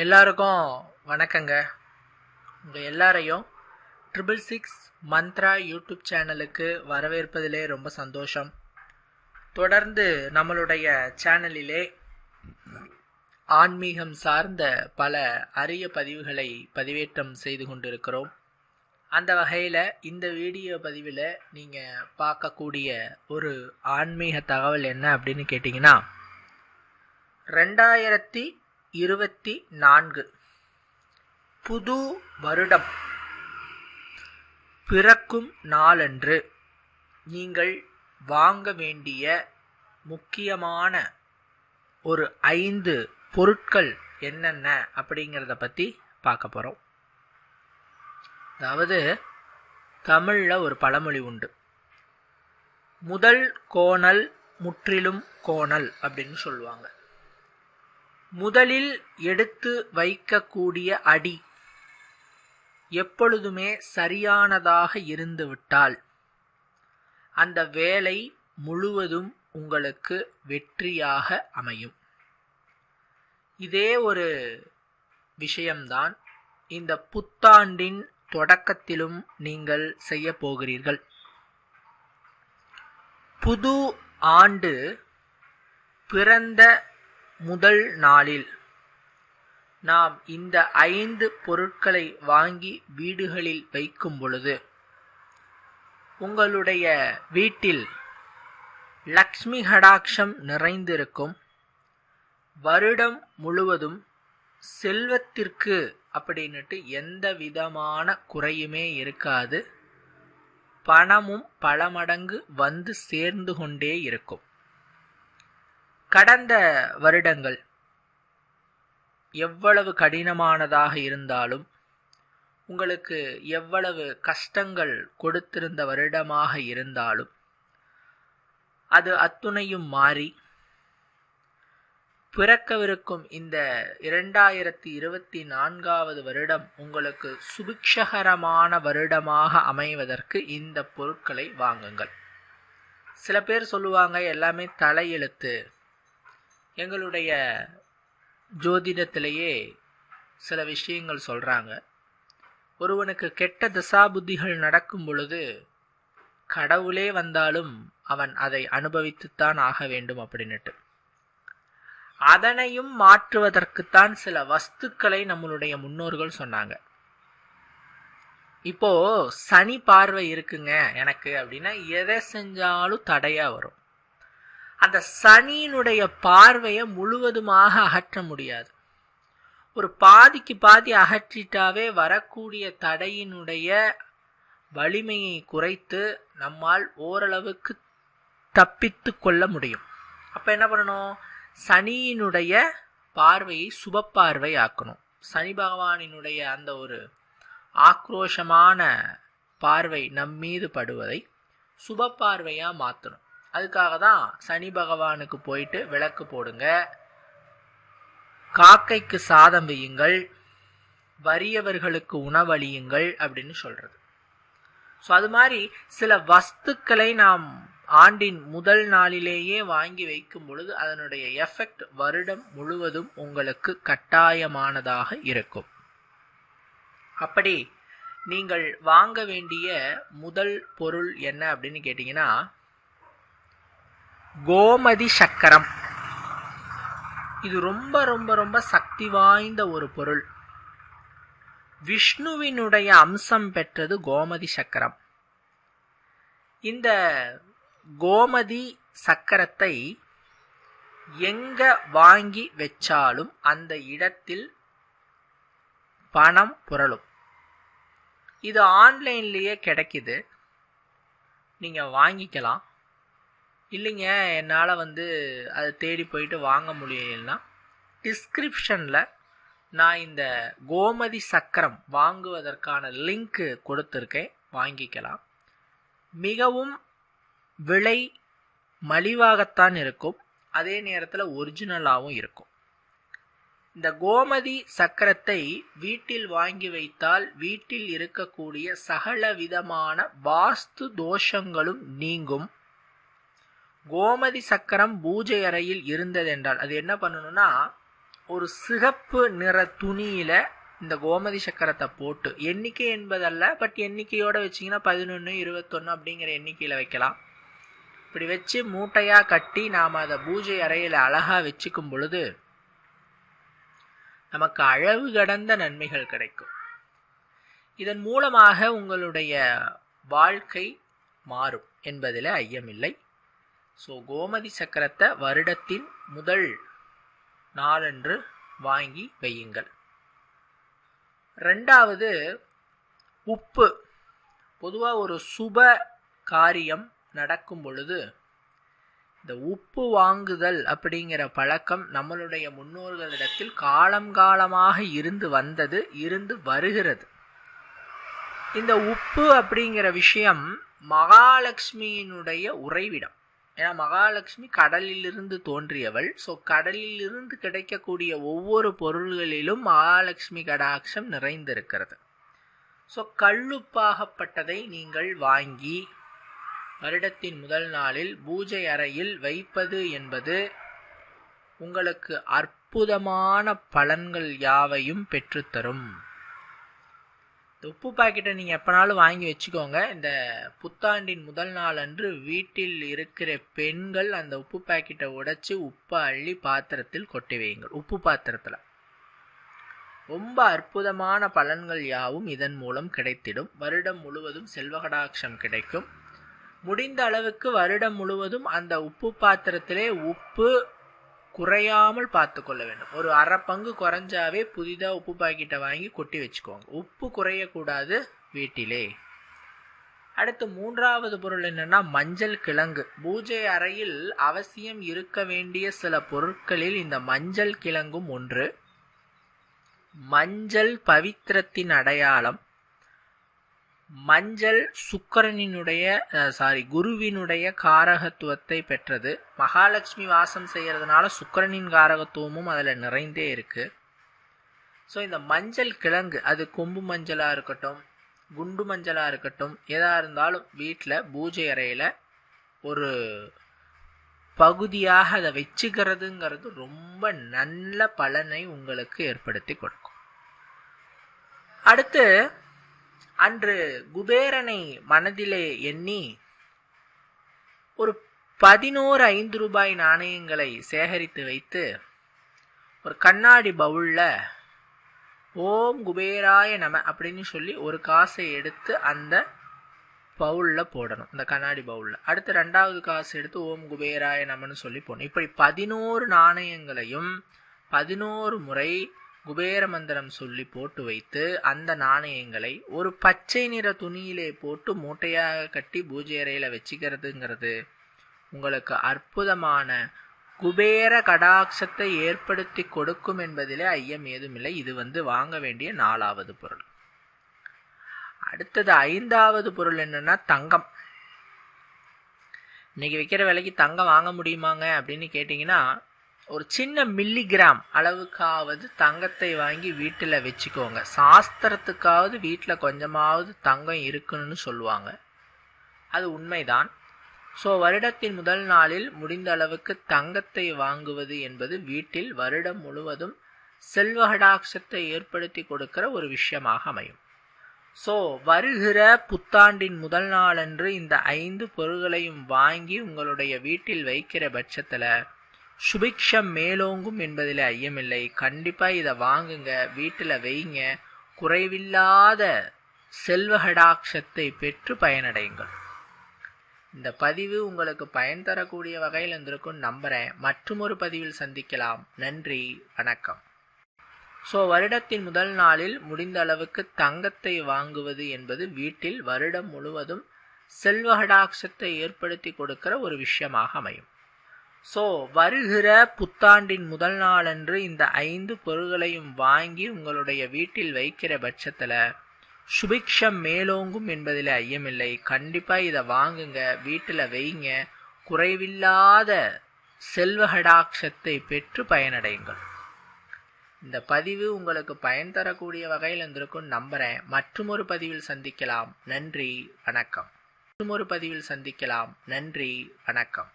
எல்லாருக்கும் வணக்கங்க. உங்கள் எல்லாரையும் ட்ரிபிள் சிக்ஸ் மந்த்ரா யூடியூப் சேனலுக்கு வரவேற்பதிலே ரொம்ப சந்தோஷம். தொடர்ந்து நம்மளுடைய சேனலிலே ஆன்மீகம் சார்ந்த பல அரிய பதிவுகளை பதிவேற்றம் செய்து கொண்டிருக்கிறோம். அந்த வகையில் இந்த வீடியோ பதிவில் நீங்கள் பார்க்கக்கூடிய ஒரு ஆன்மீக தகவல் என்ன அப்படின்னு கேட்டிங்கன்னா ரெண்டாயிரத்தி இருபத்தி நான்கு புது வருடம் பிறக்கும் நாளன்று. நீங்கள் வாங்க வேண்டிய முக்கியமான ஒரு ஐந்து பொருட்கள் என்னென்ன அப்படிங்கிறத பற்றி பார்க்க போகிறோம் அதாவது தமிழில் ஒரு பழமொழி உண்டு. முதல் கோணல் முற்றிலும் கோணல் அப்படின்னு சொல்லுவாங்க. முதலில் எடுத்து வைக்கக்கூடிய அடி எப்பொழுதுமே சரியானதாக இருந்துவிட்டால் அந்த வேலை முழுவதும் உங்களுக்கு வெற்றியாக அமையும். இதே ஒரு விஷயம்தான் இந்த புத்தாண்டின் தொடக்கத்திலும் நீங்கள் செய்ய போகிறீர்கள். புது ஆண்டு பிறந்த முதல் நாளில் நாம் இந்த ஐந்து பொருட்களை வாங்கி வீடுகளில் வைக்கும் பொழுது உங்களுடைய வீட்டில் லக்ஷ்மி கடாட்சம் நிறைந்திருக்கும். வருடம் முழுவதும் செல்வத்திற்கு அப்படின்னுட்டு எந்த விதமான குறையுமே இருக்காது. பணமும் பல மடங்கு வந்து சேர்ந்து கொண்டே இருக்கும். கடந்த வருடங்கள் எவ்வளவு கடினமானதாக இருந்தாலும் உங்களுக்கு எவ்வளவு கஷ்டங்கள் கொடுத்திருந்த வருடமாக இருந்தாலும் அது அத்துணையும் மாறி பிறக்கவிருக்கும் இந்த இரண்டாயிரத்தி இருபத்தி நான்காவது வருடம் உங்களுக்கு சுபிக்ஷகரமான வருடமாக அமைவதற்கு இந்த பொருட்களை வாங்குங்கள். சில பேர் சொல்லுவாங்க எல்லாமே தலையெழுத்து. எங்களுடைய ஜோதிடத்திலேயே சில விஷயங்கள் சொல்கிறாங்க ஒருவனுக்கு கெட்ட தசாபுத்திகள் நடக்கும் பொழுது கடவுளே வந்தாலும் அவன் அதை அனுபவித்துத்தான் ஆக வேண்டும் அப்படின்னுட்டு. அதனையும் மாற்றுவதற்குத்தான் சில வஸ்துக்களை நம்மளுடைய முன்னோர்கள் சொன்னாங்க. இப்போ சனி பார்வை இருக்குங்க எனக்கு அப்படின்னா எதை செஞ்சாலும் தடையா வரும். அந்த சனியினுடைய பார்வையை முழுவதுமாக அகற்ற முடியாது. ஒரு பாதிக்கு பாதி அகற்றிட்டாவே வரக்கூடிய தடையினுடைய வலிமையை குறைத்து நம்மால் ஓரளவுக்கு தப்பித்து கொள்ள முடியும். அப்போ என்ன பண்ணணும்? சனியினுடைய பார்வையை சுப பார்வை ஆக்கணும் சனி பகவானினுடைய அந்த ஒரு ஆக்ரோஷமான பார்வை நம் மீது படுவதை சுப பார்வையாக மாற்றணும் அதுக்காக தான் சனி பகவானுக்கு போயிட்டு விளக்கு போடுங்க. காக்கைக்கு சாதம் வையுங்கள். வறியவர்களுக்கு உணவளியுங்கள் அப்படின்னு சொல்கிறது ஸோ அது மாதிரி சில வஸ்துக்களை நாம் ஆண்டின் முதல் நாளிலேயே வாங்கி வைக்கும் பொழுது அதனுடைய எஃபெக்ட் வருடம் முழுவதும் உங்களுக்கு கட்டாயமானதாக இருக்கும். அப்படி நீங்கள் வாங்க வேண்டிய முதல் பொருள் என்ன அப்படின்னு கேட்டிங்கன்னா கோமதி சக்கரம். இது ரொம்ப ரொம்ப ரொம்ப சக்தி வாய்ந்த ஒரு பொருள். விஷ்ணுவினுடைய அம்சம் பெற்றது கோமதி சக்கரம். இந்த கோமதி சக்கரத்தை எங்க வாங்கி வச்சாலும் அந்த இடத்தில் பணம் புரளும். இது ஆன்லைன்லேயே கிடைக்குது. நீங்கள் வாங்கிக்கலாம். இல்லைங்க என்னால் வந்து அதை தேடி போயிட்டு வாங்க முடியலைன்னா டிஸ்கிரிப்ஷனில் நான் இந்த கோமதி சக்கரம் வாங்குவதற்கான லிங்க்கு கொடுத்துருக்கேன். வாங்கிக்கலாம். மிகவும் விலை மலிவாகத்தான் இருக்கும். அதே நேரத்தில் ஒரிஜினலாகவும் இருக்கும். இந்த கோமதி சக்கரத்தை வீட்டில் வாங்கி வைத்தால் வீட்டில் இருக்கக்கூடிய சகல விதமான வாஸ்து தோஷங்களும் நீங்கும். கோமதி சக்கரம் பூஜை அறையில் இருந்ததென்றால் அது என்ன பண்ணணும்னா ஒரு சிகப்பு நிற துணியில் இந்த கோமதி சக்கரத்தை போட்டு எண்ணிக்கை என்பதல்ல பட் எண்ணிக்கையோடு வச்சிங்கன்னா பதினொன்று இருபத்தொன்று அப்படிங்கிற எண்ணிக்கையில் வைக்கலாம். இப்படி வச்சு மூட்டையாக கட்டி நாம் அதை பூஜை அறையில் அழகாக வச்சுக்கும் பொழுது நமக்கு அளவு கடந்த நன்மைகள் கிடைக்கும். இதன் மூலமாக உங்களுடைய வாழ்க்கை மாறும் என்பதில் ஐயமில்லை. ஸோ கோமதி சக்கரத்தை வருடத்தின் முதல் நாளன்று வாங்கி வையுங்கள். ரெண்டாவது உப்பு. பொதுவாக ஒரு சுப காரியம் நடக்கும் பொழுது இந்த உப்பு வாங்குதல் அப்படிங்கிற பழக்கம் நம்மளுடைய முன்னோர்களிடத்தில் காலம் காலமாக இருந்து வந்தது இருந்து வருகிறது. இந்த உப்பு அப்படிங்கிற விஷயம் மகாலட்சுமியினுடைய உறைவிடம். ஏன்னா மகாலட்சுமி கடலிலிருந்து தோன்றியவள். ஸோ கடலிலிருந்து கிடைக்கக்கூடிய ஒவ்வொரு பொருள்களிலும் மகாலட்சுமி கடாட்சம் நிறைந்திருக்கிறது. ஸோ கல்லுப்பாகப்பட்டதை நீங்கள் வாங்கி வருடத்தின் முதல் நாளில் பூஜை அறையில் வைப்பது என்பது உங்களுக்கு அற்புதமான பலன்கள் யாவையும் பெற்றுத்தரும். இந்த உப்பு பாக்கெட்டை நீங்கள் எப்போனாலும் வாங்கி வச்சுக்கோங்க. இந்த புத்தாண்டின் முதல் நாள் அன்று வீட்டில் இருக்கிற பெண்கள் அந்த உப்பு பாக்கெட்டை உடைச்சி உப்பை அள்ளி பாத்திரத்தில் கொட்டி வையுங்கள். உப்பு பாத்திரத்தில். ரொம்ப அற்புதமான பலன்கள் யாவும் இதன் மூலம் கிடைத்திடும். வருடம் முழுவதும் செல்வகடாட்சம் கிடைக்கும். முடிந்த அளவுக்கு வருடம் முழுவதும் அந்த உப்பு பாத்திரத்திலே உப்பு குறையாமல் பார்த்து கொள்ள வேண்டும். ஒரு அரை பங்கு குறைஞ்சாவே புதிதாக உப்பு பாக்கெட்டை வாங்கி கொட்டி வச்சுக்கோங்க. உப்பு குறையக்கூடாது வீட்டிலே. அடுத்து மூன்றாவது பொருள் என்னன்னா மஞ்சள் கிழங்கு. பூஜை அறையில் அவசியம் இருக்க வேண்டிய சில பொருட்களில் இந்த மஞ்சள் கிழங்கும் ஒன்று. மஞ்சள் பவித்திரத்தின் அடையாளம். மஞ்சள் சுக்கரனினுடைய சாரி குருவினுடைய காரகத்துவத்தை பெற்றது. மகாலட்சுமி வாசம் செய்கிறதுனால சுக்கரனின் காரகத்துவமும் அதில் நிறைந்தே இருக்குது ஸோ இந்த மஞ்சள் கிழங்கு அது கொம்பு மஞ்சளாக இருக்கட்டும் குண்டு மஞ்சளாக இருக்கட்டும் எதாக இருந்தாலும் வீட்டில் பூஜை அறையில் ஒரு பகுதியாக அதை வச்சுக்கிறதுங்கிறது ரொம்ப நல்ல பலனை உங்களுக்கு ஏற்படுத்தி கொடுக்கும். அடுத்து அன்று குபேரனை மனதிலே எண்ணி ஒரு பதினோரு ஐந்து ரூபாய் நாணயங்களை சேகரித்து வைத்து ஒரு கண்ணாடி பவுலில் ஓம் குபேராய நம அப்படின்னு சொல்லி ஒரு காசை எடுத்து அந்த பவுலில் போடணும் இந்த கண்ணாடி பவுலில். அடுத்து ரெண்டாவது காசு எடுத்து ஓம் குபேராய நமன்னு சொல்லி போடணும். இப்படி பதினோரு நாணயங்களையும் பதினோரு முறை குபேர மந்திரம் சொல்லி போட்டு வைத்து அந்த நாணயங்களை ஒரு பச்சை நிற துணியிலே போட்டு மூட்டையாக கட்டி பூஜை அறையில் வச்சுக்கிறதுங்கிறது உங்களுக்கு அற்புதமான குபேர கடாட்சத்தை ஏற்படுத்தி கொடுக்கும் என்பதிலே ஐயம் ஏதுமில்லை. இது வந்து வாங்க வேண்டிய நாலாவது பொருள். அடுத்தது ஐந்தாவது பொருள் என்னன்னா தங்கம். இன்னைக்கு வைக்கிற விலைக்கு தங்கம் வாங்க முடியுமாங்க அப்படின்னு கேட்டிங்கன்னா ஒரு சின்ன மில்லிகிராம் அளவுக்காவது தங்கத்தை வாங்கி வீட்டில் வச்சுக்கோங்க. சாஸ்திரத்துக்காவது வீட்டில் கொஞ்சமாவது தங்கம் இருக்குன்னு சொல்லுவாங்க. அது உண்மைதான். ஸோ வருடத்தின் முதல் நாளில் முடிந்த அளவுக்கு தங்கத்தை வாங்குவது என்பது வீட்டில் வருடம் முழுவதும் செல்வகடாட்சத்தை ஏற்படுத்தி கொடுக்கிற ஒரு விஷயமாக அமையும். ஸோ வருகிற புத்தாண்டின் முதல் நாளன்று இந்த ஐந்து பொருள்களையும் வாங்கி உங்களுடைய வீட்டில் வைக்கிற பட்சத்தில் சுபிக்ஷம் மேலோங்கும் என்பதில் ஐயமில்லை. கண்டிப்பாக இதை வாங்குங்க வீட்டில் வைங்க. குறைவில்லாத செல்வகடாட்சத்தை பெற்று பயனடையுங்கள். இந்த பதிவு உங்களுக்கு பயன் தரக்கூடிய வகையில் இருந்திருக்கும் நம்புகிறேன் மற்றும் ஒரு பதிவில் சந்திக்கலாம். நன்றி வணக்கம். ஸோ வருடத்தின் முதல் நாளில் முடிந்த அளவுக்கு தங்கத்தை வாங்குவது என்பது வீட்டில் வருடம் முழுவதும் செல்வகடாட்சத்தை ஏற்படுத்தி கொடுக்கிற ஒரு விஷயமாக அமையும். ஸோ வருகிற புத்தாண்டின் முதல் நாளன்று இந்த ஐந்து பொருள்களையும் வாங்கி உங்களுடைய வீட்டில் வைக்கிற பட்சத்தில் சுபிக்ஷம் மேலோங்கும் என்பதில் ஐயமில்லை. கண்டிப்பாக இதை வாங்குங்க வீட்டில் வைங்க. குறைவில்லாத செல்வகடாட்சத்தை பெற்று பயனடையுங்கள். இந்த பதிவு உங்களுக்கு பயன் தரக்கூடிய வகையில் இருந்திருக்கும் நம்புகிறேன் மற்றும் ஒரு பதிவில் சந்திக்கலாம். நன்றி வணக்கம். மற்றும் ஒரு பதிவில் சந்திக்கலாம். நன்றி வணக்கம்.